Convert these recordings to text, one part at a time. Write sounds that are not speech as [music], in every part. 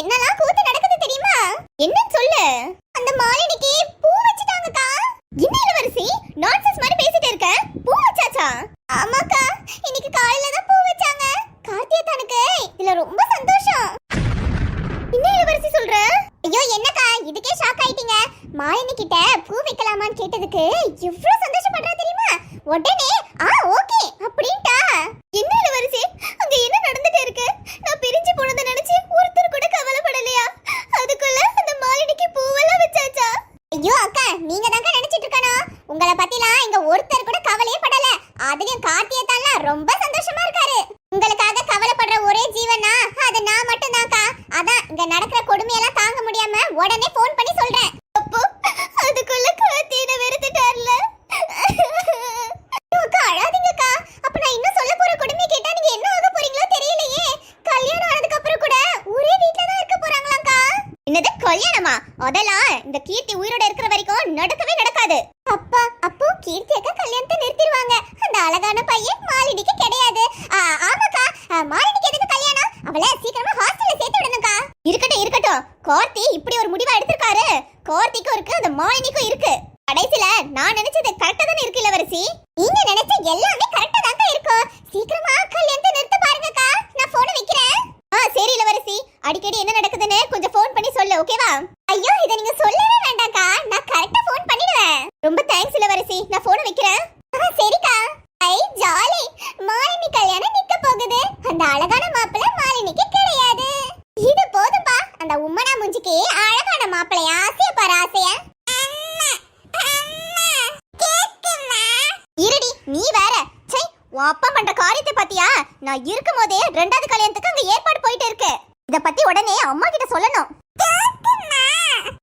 என்னலாம் கூத்து நடக்குது தெரியுமா? என்னன்னு சொல்லு. அந்த மாலினிக்கு பூ வச்சுட்டாங்கக்கா. என்ன இளவரசி? நான்சென்ஸ் மாதிரி பேசிட்டு இருக்க. பூ வச்சாச்சா? ஆமாக்கா இன்னைக்கு காலையில தான் பூ வச்சாங்க. கார்த்தியத்தானுக்கு இதுல ரொம்ப சந்தோஷம். என்ன இளவரசி சொல்ற? ஐயோ என்னக்கா இதுக்கே ஷாக் ஆயிட்டீங்க. மாலினி கிட்ட பூ வைக்கலாமான்னு கேட்டதுக்கு எவ்வளவு சந்தோஷப்படுறா தெரியுமா? உடனே ஆ ஓகே அப்படின்னு என்ன இளவரசி அங்க என்ன நடந்துட்டு இருக்கு நான் பிரிஞ்சு போனதை நினைச்சு ஒருத்தர் கூட கவலைப்படலையா அதுக்குள்ள அந்த மாலினிக்கு பூவெல்லாம் வச்சாச்சா ஐயோ அக்கா நீங்க தாங்க நினைச்சிட்டு இருக்கானா உங்களை பத்திலாம் இங்க ஒருத்தர் கூட கவலையே படல. அதுலயும் கார்த்தியத்தான்லாம் ரொம்ப சந்தோஷமா இருக்காரு. உங்களுக்காக கவலைப்படுற ஒரே ஜீவனா அது நான் மட்டும்தான்க்கா. அதான் இங்க நடக்கிற கொடுமையெல்லாம் தாங்க முடியாம உடனே ஃபோன் பண்ணி சொல்றேன். அப்போ அதுக்குள்ள கார்த்தியனை வெறுத்துட்டார்ல. அக்கா அழாதீங்கக்கா. அப்ப நான் இன்னும் சொல்ல போற கொடுமை கேட்டா நீங்க என்ன ஆக போறீங்களோ தெரியலையே. கல்யாணம் ஆனதுக்கு அப்புறம் கூட ஒரே வீட்ல தான் இருக்க போறாங்களாக்கா. என்னது கல்யாணமா? அதெல்லாம் இந்த கீர்த்தி உயிரோட இருக்கிற வரைக்கும் நடக்கவே நடக்காது அப்பா அப்போ கீர்த்தி அக்கா கல்யாணத்தை நிறுத்திடுவாங்க அந்த அழகான பையன் மாலினிக்கு கிடையாது ஆ, ஆமாக்கா ஆ, மாலினிக்கு எதுக்கு கல்யாணம் அவளை சீக்கிரமா ஹாஸ்டல்ல சேர்த்து விடணும்க்கா. இருக்கட்டும் இருக்கட்டும். கார்த்தி இப்படி ஒரு முடிவா எடுத்திருக்காரு. கார்த்திக்கும் இருக்கு அந்த மாலினிக்கும் இருக்கு. கடைசில நான் நினைச்சது கரெக்டா தானே இருக்கு இளவரசி? நீங்க நினைச்ச எல்லாமே கரெக்டா தான் இருக்கும் சீக்கிரமா கல்யாணத்தை நிறுத்த பாருங்கக்கா. நான் போன் வைக்கிறேன். ஆ சரி இளவரசி. அடிக்கடி என்ன நடக்குதுன்னு கொஞ்சம் ஃபோன் பண்ணி சொல்லு ஓகேவா ஐயோ இதை நீங்க சொல்லவே வேண்டாம்க்கா. நான் கரெக்டா ஃபோன் பண்ணிடுவேன். ரொம்ப தேங்க்ஸ் இளவரசி. நான் ஃபோன் வைக்கிறேன். சரிக்கா. ஐ ஜாலி மாலினி கல்யாணம் நிக்க போகுது. அந்த அழகான மாப்பிள்ள மாலினிக்கு கிடையாது இது போதும்பா அந்த உம்மனா மூஞ்சிக்கு அழகான மாப்பிள்ளை ஆசைய பாரு ஆசைய இருடி நீ வேற சை உன் அப்பா பண்ற காரியத்தை பாத்தியா? நான் இருக்கும் போதே ரெண்டாவது கல்யாணத்துக்கு அங்க ஏற்பாடு போயிட்டு இருக்கு. இத பத்தி உடனே அம்மா கிட்ட சொல்லணும்.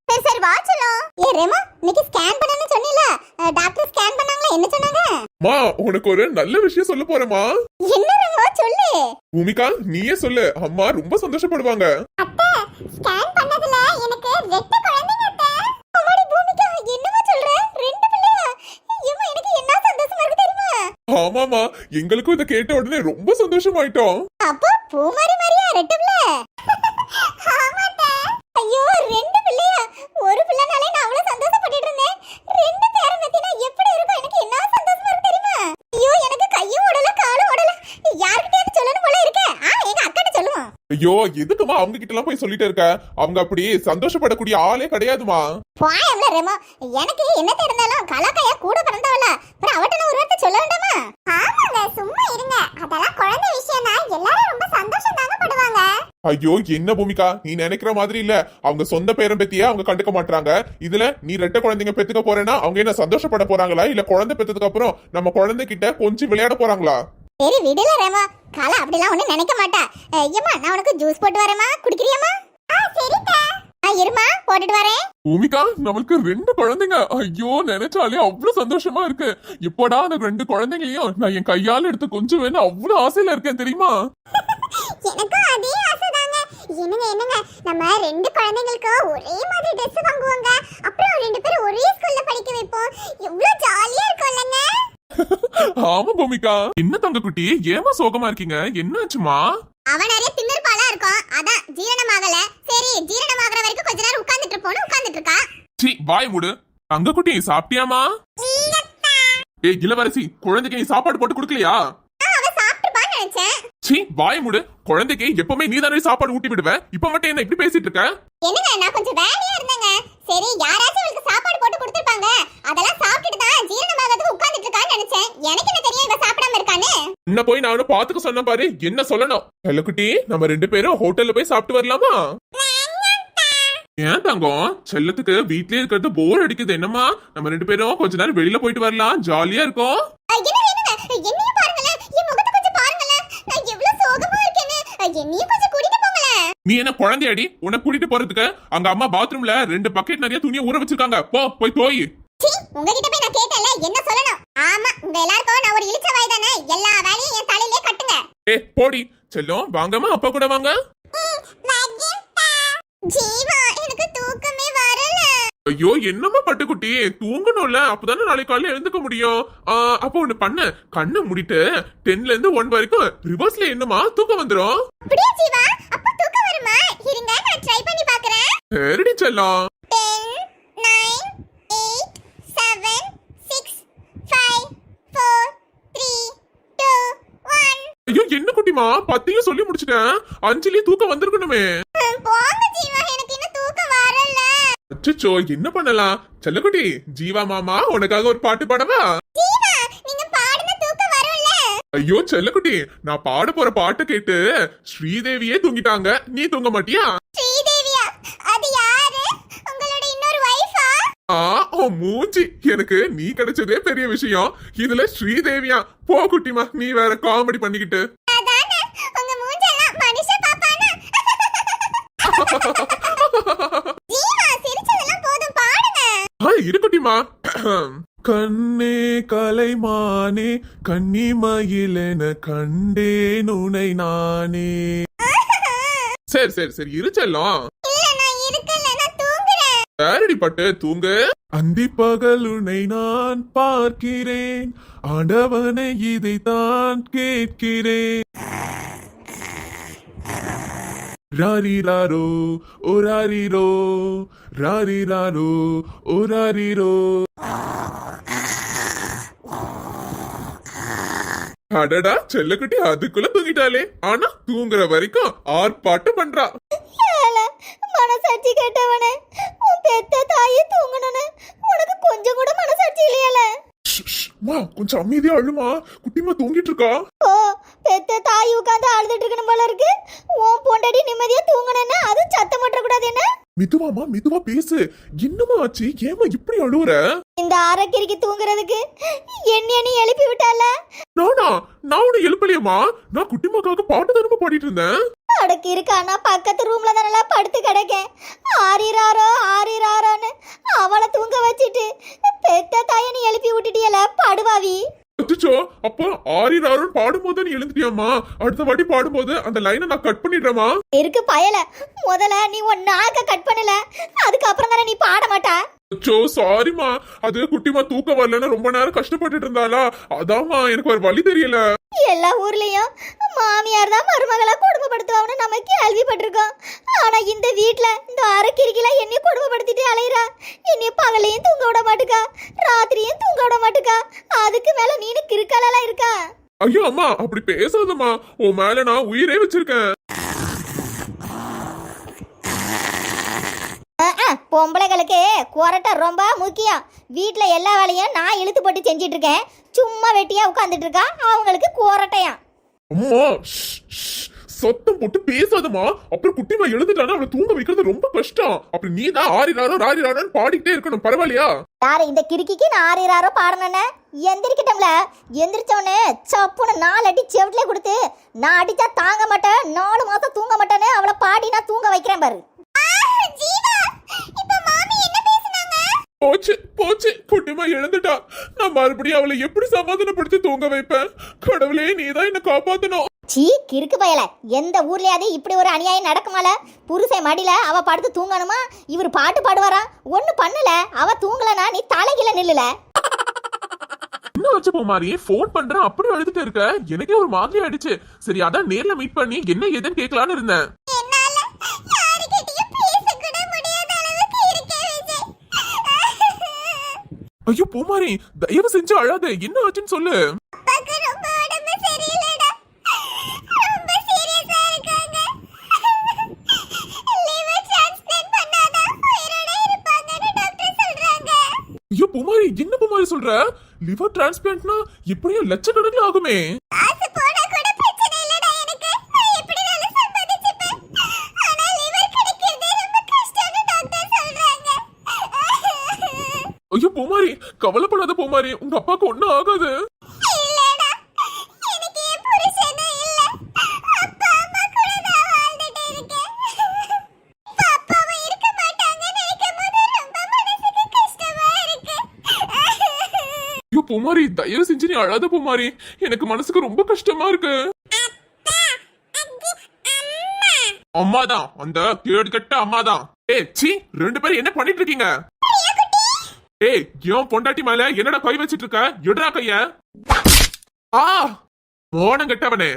சரி சரி வா செல்லம். ஏ ரெமா இன்னைக்கு ஸ்கேன் பண்ணனும் சொன்னீல டாக்டர் ஸ்கேன் பண்ணாங்களா? என்ன சொன்னாங்க? மா உனக்கு ஒரு நல்ல விஷயம் சொல்ல போறேமா என்ன ரெமா சொல்லு. பூமிகா நீயே சொல்லு. அம்மா ரொம்ப சந்தோஷப்படுவாங்க. அத்தை ஸ்கேன் பண்ணதுல எனக்கு ரெட்ட குழந்தைங்க அத்தை அம்மாடி பூமிகா என்னமா சொல்ற ரெண்டு பிள்ளையா ஐயோ எனக்கு என்ன சந்தோஷமா இருக்கு தெரியுமா ஆமாமா எங்களுக்கும் இதை கேட்ட உடனே ரொம்ப சந்தோஷமாயிட்டோம். அப்போ பூமாரி மாதிரியா ரெண்டு பிள்ளை ஆமாட்டா ஐயோ ரெண்டு பிள்ளையா ஒரு பிள்ளைனாலே நான் அவ்வளவு சந்தோஷப்பட்டுட்டு இருந்தேன் ரெண்டு பேரும் பத்தினா எப்படி இருக்கும் எனக்கு என்ன சந்தோஷமா இருக்கு தெரியுமா ஐயோ எனக்கு கையும் ஓடல காலும் ஓடல யார்கிட்டயாவது சொல்லணும் போல இருக்கே ஆ எங்க அக்காட்ட சொல்லுவோம் ஐயோ எதுக்குமா அவங்க கிட்ட எல்லாம் போய் சொல்லிட்டு இருக்க? அவங்க அப்படி சந்தோஷப்படக்கூடிய ஆளே கிடையாதுமா. பாயம்ல ரெமோ. எனக்கு என்ன தெரிந்தாலும் கலாக்கையா கூட பிறந்தவள. அப்புறம் அவட்ட ஒரு வார்த்தை சொல்ல வேண்டாமா? ஆமாங்க சும்மா இருங்க. அதெல்லாம் குழந்தை விஷயம்னா எல்லாரும் ரொம்ப சந்தோஷம் தாங்க படுவாங்க. ஐயோ என்ன பூமிகா? நீ நினைக்கிற மாதிரி இல்ல. அவங்க சொந்த பேரன் பத்தியே அவங்க கண்டுக்க மாட்டாங்க இதுல நீ ரெட்ட குழந்தைங்க பெத்துக்க போறேன்னா அவங்க என்ன சந்தோஷப்பட போறாங்களா? இல்ல குழந்தை பெத்ததுக்கு அப்புறம் நம்ம குழந்தை கிட்ட கொஞ்சம் விளையாட போறாங்களா? சரி விடல ரெமோ. கலா அப்படிலாம் ஒண்ணும் நினைக்க மாட்டா. ஐயம்மா நான் உனக்கு ஜூஸ் போட்டு வரேம்மா. குடிக்கிறியம்மா? ஆ சரிப்பா ஆ இருமா போட்டுட்டு வரேன். பூமிகா நம்மளுக்கு ரெண்டு குழந்தைங்க. ஐயோ நினைச்சாலே அவ்வளவு சந்தோஷமா இருக்கு. எப்படா அந்த ரெண்டு குழந்தைங்களையும் நான் என் கையால எடுத்து கொஞ்சம் வேணும் அவ்வளவு ஆசையில இருக்கேன் தெரியுமா? எனக்கும் அதே ஆசைதாங்க. என்னங்க என்னங்க? நம்ம ரெண்டு குழந்தைங்களுக்கு ஒரே மாதிரி ட்ரெஸ் வாங்குவாங்க. அப்புறம் ரெண்டு பேரும் ஒரே ஸ்கூல்ல படிக்க வைப்போம். எவ்வளவு ஜாலியா இருக்கும் இல்லைங்க ஆமா பூமிகா. என்ன தங்க குட்டி ஏமா சோகமா இருக்கீங்க? என்னாச்சுமா? அவன் நிறைய திமிர்பாலா இருக்கும் அதான் ஜீரணமாகல. சரி ஜீரணமாகற வரைக்கும் கொஞ்ச நேரம் உட்கார்ந்துட்டு இருப்போம்னு உட்கார்ந்துட்டு இருக்கா? சி வாய் மூடு. தங்க குட்டி சாப்பிட்டியாமா ஏ இளவரசி குழந்தைக்கு நீ சாப்பாடு போட்டு கொடுக்கலையா? சி வாய் மூடு. குழந்தைக்கு எப்பவுமே நீ தானே சாப்பாடு ஊட்டி விடுவ? இப்ப மட்டும் என்ன இப்படி பேசிட்டு இருக்க? என்னங்க நான் கொஞ்சம் வேலையா இருந்தேங்க. சரி யாராச்சும் அவளுக்கு சாப்பாடு போட்டு கொடுத்துருப்பாங்க. அதெல்லாம் சாப்பிட்டுட்டு தான் நினைச்சேன் எனக்கு என்ன தெரியும் இவ சாப்பிடாம இருக்கான்னு? என்ன போய் நானும் பாத்துக்க சொன்ன பாரு. என்ன சொல்லணும்? ஹலோ குட்டி நம்ம ரெண்டு பேரும் ஹோட்டல்ல போய் சாப்பிட்டு வரலாமா? ஏன் தங்கம்? செல்லத்துக்கு வீட்லயே இருக்கிறது போர் அடிக்குது. என்னம்மா? நம்ம ரெண்டு பேரும் கொஞ்ச நேரம் வெளியில போயிட்டு வரலாம். ஜாலியா இருக்கும். என்னங்க என்னங்க என்னையும் பாருங்களேன். என் முகத்தை கொஞ்சம் பாருங்களேன். நான் எவ்வளவு சோகமா இருக்கேன்னு. என்னையும் கொஞ்சம் கூட்டிட்டு போங்களேன். நீ என்ன குழந்தையடி? உன்னை கூட்டிட்டு போறதுக்கு அங்க அம்மா பாத்ரூம்ல ரெண்டு பக்கெட் நிறைய துணியை ஊற வச்சிருக்காங்க. போ போய் தோய் உங்ககிட்ட போய் நான் கேட்டேன்ல என்ன சொல்லணும்? ஆமா உங்க எல்லாருக்கும் நான் ஒரு இழிச்ச வாய் தானே? எல்லா வேலையும் என் தலையிலே கட்டுங்க. ஏ போடி. செல்லம் வாங்கம்மா அப்பா கூட வாங்க. ஜீவா எனக்கு தூக்கமே வரல. ஐயோ என்னம்மா பட்டுக்குட்டி? தூங்கணும்ல அப்பதானே நாளைக்கு காலையில எழுந்துக்க முடியும். அப்போ ஒண்ணு பண்ணு. கண்ணை மூடிட்டு டென்ல இருந்து ஒன் வரைக்கும் ரிவர்ஸ்ல என்னமா தூக்கம் வந்துரும்? அப்படியே ஜீவா அப்ப தூக்கம் வருமா? இருங்க நான் செல்லம். Ten nine eight seven six five four three two one ஐயோ என்ன குட்டிமா? பத்தியும் சொல்லி முடிச்சிட்டேன். அஞ்சலி தூக்கம் வந்திருக்கணுமே. போங்க ஜீவா எனக்கு இன்னும் தூக்கம் வரல. அச்சச்சோ என்ன பண்ணலாம்? செல்லக்குட்டி ஜீவா மாமா உனக்காக ஒரு பாட்டு பாடவா? ஜீவா நீங்க பாடுன தூக்கம் வரும்ல. ஐயோ செல்லக்குட்டி நான் பாட போற பாட்டு கேட்டு ஸ்ரீதேவியே தூங்கிட்டாங்க. நீ தூங்க மாட்டியா அது யாரு உங்களோட இன்னொரு வைஃபா ஆ ஓ மூஞ்சி. எனக்கு நீ கிடைச்சதே பெரிய விஷயம். இதுல ஸ்ரீதேவியா. போ குட்டிமா. நீ வேற காமெடி பண்ணிக்கிட்டு. இருக்குட்டிமா கண்ணே கலைமானே கன்னிமயிலென கண்டேன் உனை நானே. [laughs] சரி சரி சரி. இரு செல்லம் இல்ல நான் இருக்கல நான் தூங்குறேன் யாரடி பட்டு? தூங்கு. அந்தி பகல் உன்னை நான் பார்க்கிறேன். ஆண்டவனை இதைத்தான் கேட்கிறேன். ராரிராரோ ஓராரிரோ. ராரிராரோ ஓராரிரோ. அடடா செல்லக்குட்டி அதுக்குள்ள தூங்கிட்டாலே ஆனா தூங்குற வரைக்கும் ஆர்ப்பாட்டம் பண்றா. மனசாட்சி கேட்டவனே உன் பெத்த தாயே தூங்கணுன்னு உனக்கு கொஞ்சம் கூட மனசாட்சி இல்லையல ஷ், ஷ், மா கொஞ்சம் அமைதியா அழுமா குட்டிமா தூங்கிட்டு இருக்கா ஓ பெத்த தாய் உட்காந்து அழுதுட்டு இருக்கணும் போல இருக்கு. உன் பொண்டாட்டி நிம்மதியா தூங்கணும்னா அது சத்தம் போட்டுற கூடாது என்ன? மெதுவாமா மெதுவா பேசு. என்னமா ஆச்சு? ஏமா இப்படி அழுவுற? இந்த அரைக்கிரிக்கு தூங்குறதுக்கு என்னைய நீ எழுப்பி விட்டால? நானா? நான் உன்னை எழுப்பலையம்மா. நான் குட்டிமாக்காக பாட்டு தானமா பாடிட்டு இருந்தேன். அடக்கு இருக்கா? நான் பக்கத்து ரூம்ல தானே படுத்து கிடக்கேன். ஆறிறாரோ ஆறிறாரோன்னு அவளை தூங்க வச்சுட்டு பெத்த தாயை எழுப்பி விட்டுட்டியல படுவாவி. அச்சோ அப்போ ஆறினாரும் பாடும்போது நீ எழுந்துட்டியாம்மா அடுத்த வாட்டி பாடும்போது அந்த லைனை நான் கட் பண்ணிடுறேமா இருக்கு பயல. முதல்ல நீ உன் நாக்க கட் பண்ணல. அதுக்கப்புறம் தானே நீ பாட மாட்டா? அச்சோ சாரிம்மா அது குட்டிமா தூக்கம் வரலன்னு ரொம்ப நேரம் கஷ்டப்பட்டுட்டு இருந்தாளா? அதாம்மா எனக்கு ஒரு வழி தெரியல. எல்லா ஊர்லயும் மாமியார் தான் மருமகளா கொடுமைப்படுத்துவாங்கன்னு நம்ம கேள்விப்பட்டிருக்கோம். ஆனா இந்த வீட்ல இந்த அரைக்கிரிக்கில என்னைய கொடுமைப்படுத்திட்டு அலையிறா. என்னைய பகலையும் தூங்க விட மாட்டுக்கா. ராத்திரியும் தூங்க விட மாட்டுக்கா. அதுக்கு மேல நீனு கிறுக்கலலாம் இருக்கா? ஐயோ அம்மா அப்படி பேசாதம்மா. உன் மேல நான் உயிரே வச்சிருக்கேன். பொம்பளைகளுக்கு குரட்டை ரொம்ப முக்கியம். வீட்ல எல்லா வேலையும் நான் இழுத்து போட்டு செஞ்சிட்டு இருக்கேன் சும்மா வெட்டியா உட்காந்துட்டு இருக்கா அவங்களுக்கு குரட்டையா? அம்மா சத்தம் போட்டு பேசாதம்மா. அப்புறம் குட்டிமா எழுந்துட்டானா அவளை தூங்க வைக்கிறது ரொம்ப கஷ்டம். அப்படி நீ தான் ஆறினாரோ ராரினாரோன்னு பாடிக்கிட்டே இருக்கணும் பரவாயில்லையா? யாரு இந்த கிறுக்கிக்கு நான் ஆறிறாரோ பாடணுன்னு எந்திரிக்கிட்டோம்ல. எந்திரிச்ச உடனே சப்புன்னு நாலு அடி செவிட்ல கொடுத்து நான் அடிச்சா தாங்க மாட்டேன் நாலு மாசம் தூங்க மாட்டேன்னு அவளை பாடி நான் தூங்க வைக்கிறேன் பாரு. போச்சு போச்சு. குட்டிமா எழுந்துட்டா. நான் மறுபடியும் அவளை எப்படி சமாதானப்படுத்தி தூங்க வைப்பேன்? கடவுளே நீதான் என்ன காப்பாத்தணும். சீ கிறுக்கு பயல. எந்த ஊர்லயாவது இப்படி ஒரு அநியாயம் நடக்குமால? புருஷன் மடியில அவ படுத்து தூங்கணுமா? இவர் பாட்டு பாடுவாரா? ஒண்ணு பண்ணல. அவ தூங்கலனா நீ தலைகில நில்லுல. என்ன வச்சு போமாரி? ஃபோன் பண்றேன் அப்படி அழுதுட்டு இருக்க. எனக்கே ஒரு மாதிரி ஆயிடுச்சு. சரி அதான் நேர்ல மீட் பண்ணி என்ன ஏதுன்னு கேட்கலான்னு இருந்தேன். ஐயோ பூமாரி தயவு செஞ்சு அழாத. என்ன ஆச்சுன்னு சொல்லு அப்பாக்கு ரொம்ப உடம்பு சரியில்லைடா ரொம்ப சீரியஸா இருக்காங்க லிவர் டிரான்ஸ்பிளான்ட் பண்ணாதான் உயிரோட இருப்பாங்கன்னு டாக்டர் சொல்றாங்க என்ன பூமாரி சொல்ற? லிவர் டிரான்ஸ்பிளான்ட்னா எப்படியும் லட்சக்கணக்கில் ஆகுமே. ஐயோ பூமாரி கவலைப்படாத பூமாரி உங்க அப்பாவுக்கு ஒண்ணும் ஆகாது இல்லடா எனக்கு என் புருஷனே இல்ல அப்பா அம்மா கூட நான் வாழ்ந்துட்டு இருக்கேன் இப்ப அப்பாவும் இருக்க மாட்டாங்கன்னு நினைக்கும் போது ரொம்ப மனசுக்கு கஷ்டமா இருக்கு ஐயோ பூமாரி தயவு செஞ்சு நீ அழாத பூமாரி. எனக்கு மனசுக்கு ரொம்ப கஷ்டமா இருக்கு. அம்மாதான் அந்த கேடு கட்ட அம்மாதான். ஏய் சி ரெண்டு பேரும் என்ன பண்ணிட்டு இருக்கீங்க? ஏய் ஏன் பொண்டாட்டி மேல என்னடா கை வச்சிட்டு இருக்க? எடுறா கைய. ஆ மோனம் கெட்டவனே